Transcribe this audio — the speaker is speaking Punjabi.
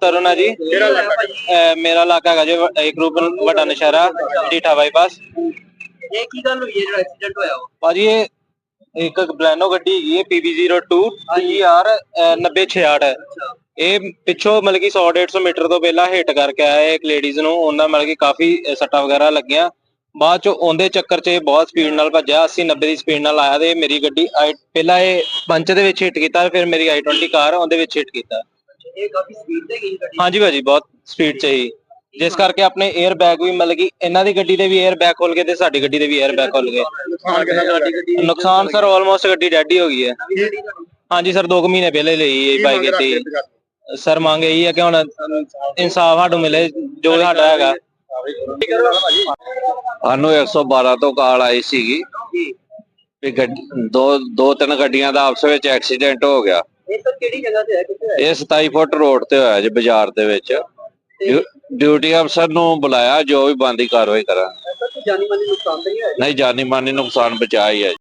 ਤਰੁਣ ਆ ਜੀ। ਕਿਹੜਾ ਇਲਾਕਾ? ਅਹ ਮੇਰਾ ਇਲਾਕਾ ਹੈਗਾ ਜੀ ਵ- ਇੱਕ ਰੂਪ ਵੱਡਾ ਨਸ਼ਹਿਰਾ ਢੀਠਾ ਬਾਈਪਾਸ। ਇਹ ਕੀ ਗੱਲ ਹੋਈ ਹੈ ਜਿਹੜਾ ਐਕਸੀਡੈਂਟ ਹੋਇਆ ਵਾ ਭਾਜੀ ਇਹ ਇੱਕ ਬਲੈਨੋ ਗੱਡੀ ਹੈਗੀ ਹੈ PB02 TR 9066 ਇਹ ਪਿੱਛੋਂ ਮਤਲਬ ਕਿ 100 150 ਮੀਟਰ ਤੋਂ ਪਹਿਲਾਂ ਹਿੱਟ ਕਰਕੇ ਆਇਆ ਇੱਕ ਲੇਡੀਜ਼ ਨੂੰ। ਉਹਨਾਂ ਮਤਲਬ ਕਿ ਕਾਫੀ ਅਹ, ਸੱਟਾਂ ਵਗੈਰਾ ਲੱਗੀਆਂ। ਬਾਅਦ ਚ ਉਹਦੇ ਚੱਕਰ 'ਚ ਇਹ ਬਹੁਤ ਸਪੀਡ ਨਾਲ ਭੱਜਿਆ। 80 90 ਦੀ ਸਪੀਡ ਨਾਲ ਆਇਆ ਤੇ ਮੇਰੀ ਗੱਡੀ I- ਪਹਿਲਾਂ ਇਹ ਪੰਚ ਦੇ ਵਿੱਚ ਹਿੱਟ ਕੀਤਾ ਫਿਰ ਮੇਰੀ i20 ਕਾਰ ਉਹਦੇ ਵਿੱਚ ਹਿੱਟ ਕੀਤਾ। ਹਾਂਜੀ ਭਾਜੀ ਬਹੁਤ ਸਪੀਡ ਚ ਹੀ ਜਿਸ ਕਰਕੇ ਆਪਣੇ 에ਅਰ ਬੈਗ ਵੀ ਮਤਲਬ ਕਿ ਇਹਨਾਂ ਦੀ ਗੱਡੀ ਦੇ ਵੀ 에ਅਰ ਬੈਗ ਖੋਲ ਗਏ ਤੇ ਸਾਡੀ ਗੱਡੀ ਦੇ ਵੀ 에ਅਰ ਬੈਗ ਖੋਲ ਗਏ। ਨੁਕਸਾਨ ਸਰ ਆਲਮੋਸਟ ਗੱਡੀ ਡੈਡ ਹੋ ਗਈ ਹੈ। ਹਾਂਜੀ ਸਰ 2 ਮਹੀਨੇ ਪਹਿਲੇ ਲਈ ਇਹ ਬਾਈਕ ਇੱਥੇ ਸਰ ਮੰਗ ਇਹੀ ਹੈ ਕਿ ਹੁਣ ਇਨਸਾਫ ਸਾਨੂੰ ਮਿਲੇ ਜੋ ਸਾਡਾ ਹੈਗਾ। ਸਾਨੂੰ 112 ਤੋਂ ਕਾਲ ਆਈ ਸੀਗੀ। ਵੀ ਗੱਡ- ਦੋ ਦੋ ਤਿੰਨ ਗੱਡੀਆਂ ਦਾ ਆਪਸ ਵਿੱਚ ਐਕਸੀਡੈਂਟ ਹੋ ਗਿਆ। ਇਹ ਸਰ ਕਿਹੜੀ ਜਗ੍ਹਾ ਤੇ ਹੈ? ਕਿੱਥੇ ਇਹ 27 ਫੁੱਟ ਰੋਡ ਤੇ ਹੋਇਆ ਜੀ ਬਾਜ਼ਾਰ ਦੇ ਵਿੱਚ। ਡਿਊ- ਡਿਊਟੀ ਅਫਸਰ ਨੂੰ ਬੁਲਾਇਆ ਜੋ ਵੀ ਬੰਦੀ ਕਾਰਵਾਈ ਕਰਾਂ ਜਾਨੀ ਮਾਨੀ ਨੁਕਸਾਨ ਤਾਂ ਨਹੀਂ ਹੋਇਆ ਨਹੀਂ ਜਾਨੀ ਮਾਨੀ ਨੁਕਸਾਨ ਬਚਾ ਹੀ ਹੈ